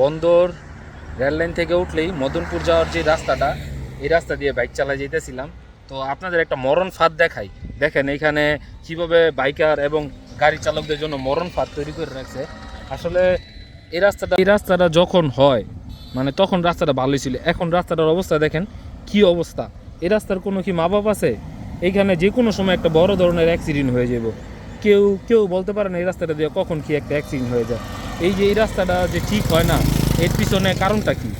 বন্দর রেললাইন থেকে উঠলেই মদনপুর যাওয়ার যে রাস্তাটা, এই রাস্তা দিয়ে বাইক চালাই যেতেছিলাম। তো আপনাদের একটা মরণ ফাঁদ দেখাই। দেখেন এখানে কীভাবে বাইকার এবং গাড়ি চালকদের জন্য মরণ ফাঁদ তৈরি করে রাখছে। আসলে এই রাস্তাটা এই রাস্তাটা যখন হয় মানে তখন রাস্তাটা ভালোই ছিল। এখন রাস্তাটার অবস্থা দেখেন, কি অবস্থা? এই রাস্তার কোনো কি মা বাপ আছে? এইখানে যে কোনো সময় একটা বড় ধরনের অ্যাক্সিডেন্ট হয়ে যাব কেউ কেউ বলতে পারে না এই রাস্তাটা দিয়ে কখন কি একটা অ্যাক্সিডেন্ট হয়ে যায়। এই যে এই রাস্তাটা যে ঠিক হয় না, এর পিছনে কারণটা কি?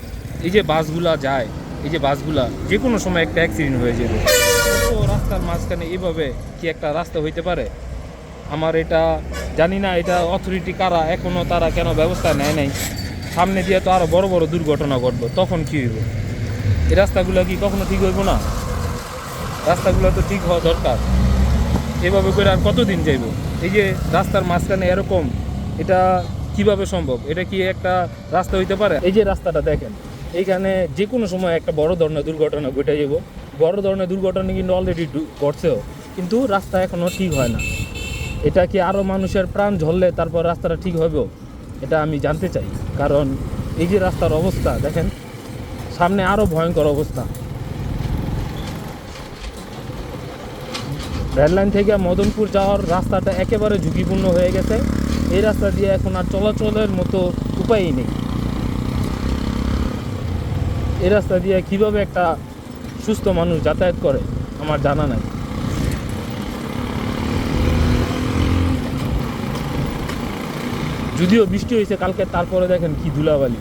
এই যে বাসগুলা যায়, এই যে বাসগুলা যে কোনো সময় একটা অ্যাক্সিডেন্ট হয়ে যাবে। তো রাস্তার মাঝখানে এইভাবে কি একটা রাস্তা হইতে পারে? আমার এটা জানি না, এটা অথরিটি কারা এখনও তারা কেন ব্যবস্থা নেয় নাই? সামনে দিয়ে তো আরও বড় বড় দুর্ঘটনা ঘটবে, তখন কি হইব? এই রাস্তাগুলো কি কখনো ঠিক হইব না? রাস্তাগুলো তো ঠিক হওয়া দরকার। এভাবে করে আর কতদিন যাইব? এই যে রাস্তার মাঝখানে এরকম, এটা কীভাবে সম্ভব? এটা কি একটা রাস্তা হইতে পারে? এই যে রাস্তাটা দেখেন, এইখানে যে কোনো সময় একটা বড় ধরনের দুর্ঘটনা ঘটে যাব বড় ধরনের দুর্ঘটনা কিন্তু অলরেডি ঘটছেও, কিন্তু রাস্তা এখনও ঠিক হয় না। এটা কি আরও মানুষের প্রাণ ঝরলে তারপর রাস্তাটা ঠিক হবেও এটা আমি জানতে চাই, কারণ এই যে রাস্তার অবস্থা, দেখেন, সামনে আরও ভয়ঙ্কর অবস্থা। রেললাইন থেকে মদনপুর যাওয়ার রাস্তাটা একেবারে ঝুঁকিপূর্ণ হয়ে গেছে। এই রাস্তা দিয়ে এখন আর চলাচলের মতো উপায়ই নেই। এই রাস্তা দিয়ে কীভাবে একটা সুস্থ মানুষ যাতায়াত করে, আমার জানা নাই। যদিও বৃষ্টি হয়েছে কালকে, তারপরে দেখেন কি ধুলাবালি।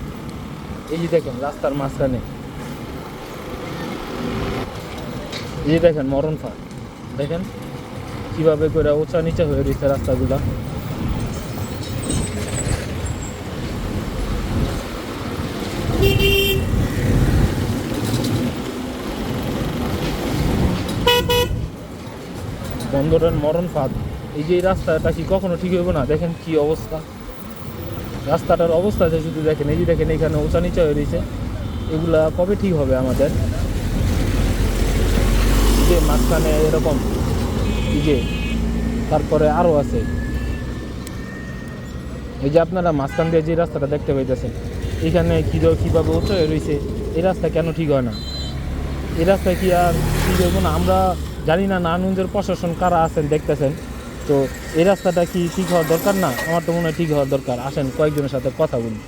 এই যে দেখেন, রাস্তার মাঝখানে। এই দেখেন মরণ ফাঁক দেখেন কীভাবে করে উঁচা নিচা হয়ে রয়েছে রাস্তাগুলা। বন্দরের মরণ ফাঁদ। এই যে রাস্তাটা কি কখনো ঠিক হইব না? দেখেন কি অবস্থা। রাস্তাটার অবস্থা আছে শুধু দেখেন, এই যে দেখেন, এখানে উঁচা নিচা হয়ে রয়েছে। এগুলা কবে ঠিক হবে আমাদের? যে মাঝখানে এরকম, এই যে তারপরে আরও আছে। এই যে আপনারা মাঝখান দিয়ে যে রাস্তাটা দেখতে পাইতেছেন, এখানে কী কীভাবে উঁচু হয়ে রয়েছে, এই রাস্তা কেন ঠিক হয় না? এই রাস্তায় কি আর ঠিক হইব না? আমরা জানি না নানুনদের প্রশাসন কারা আছেন, দেখতেছেন। তো এই রাস্তাটা কি ঠিক হওয়ার দরকার না? আমার তো মনে হয় ঠিক হওয়ার দরকার। আসেন, কয়েকজনের সাথে কথা বলি।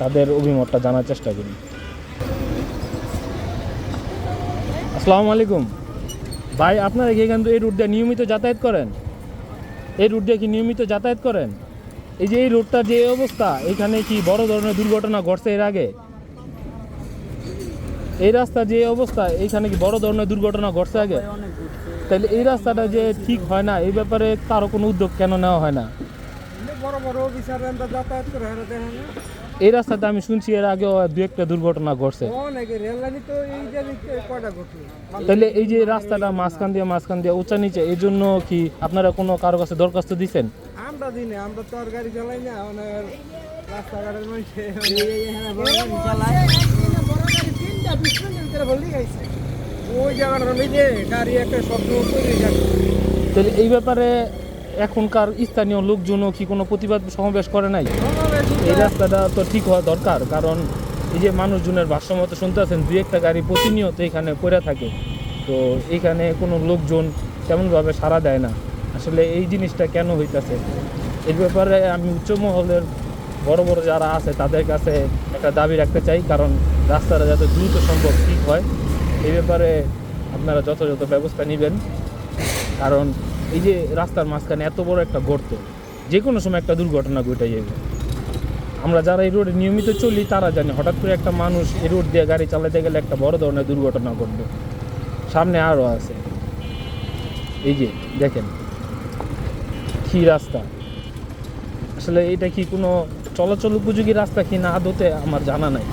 তাদের অভিমতটা জানার চেষ্টা করি। আসসালামু আলাইকুম। ভাই, আপনারা কি এখান এই রুট দিয়ে নিয়মিত যাতায়াত করেন? এই রুট দিয়ে কি নিয়মিত যাতায়াত করেন? এই যে এই রুটটার যে অবস্থা, এখানে কি বড় ধরনের দুর্ঘটনা ঘটছে এর আগে? এই রাস্তা যে অবস্থা এইখানে কি বড় ধরনের দুর্ঘটনা ঘটছে আগে? তাহলে এই রাস্তাটা যে ঠিক হয় না এই ব্যাপারে কারও কোনো উদ্যোগ কেন নেওয়া হয় না? না। এই রাস্তাতে আমি শুনছি এর আগেও দু একটা দুর্ঘটনা ঘটছে। তাহলে এই যে রাস্তাটা মাঝখান দিয়ে মাঝখান দিয়ে উঁচা নিচে এই জন্য কি আপনারা কোনো কারও কাছে দরখাস্ত দিচ্ছেন আমরা দিনে আমরা তো আর গাড়ি চালাই না মানে রাস্তাঘাটের মানুষে জায়গাটার মধ্যে গাড়ি একটা শব্দ তৈরি যাচ্ছে তাহলে এই ব্যাপারে এখনকার স্থানীয় লোকজনও কি কোনো প্রতিবাদ সমাবেশ করে নাই? এই রাস্তাটা তো ঠিক হওয়া দরকার, কারণ এই যে মানুষজনের ভাষ্যমতো শুনতে আছেন দু একটা গাড়ি প্রতিনিয়ত এখানে পড়ে থাকে। তো এখানে কোনো লোকজন তেমনভাবে সাড়া দেয় না। আসলে এই জিনিসটা কেন হইতাছে? এর ব্যাপারে আমি উচ্চ মহলের বড় বড় যারা আছে, তাদের কাছে একটা দাবি রাখতে চাই, কারণ রাস্তাটা যাতে দ্রুত সম্ভব ঠিক হয়। এই ব্যাপারে আপনারা যথাযথ ব্যবস্থা নেবেন। কারণ এই যে রাস্তার মাঝখানে এত বড় একটা গর্ত যে কোনো সময় একটা দুর্ঘটনা ঘটে যাবে। আমরা যারা এই রোডে নিয়মিত চলি, তারা জানি হঠাৎ করে একটা মানুষ এই রোড দিয়ে গাড়ি চালাতে গেলে একটা বড় ধরনের দুর্ঘটনা ঘটবে। সামনে আরও আছে। এই যে দেখেন, কি রাস্তা। আসলে এটা কি কোনো চলাচল উপযোগী রাস্তা কি না আদতে আমার জানা নাই।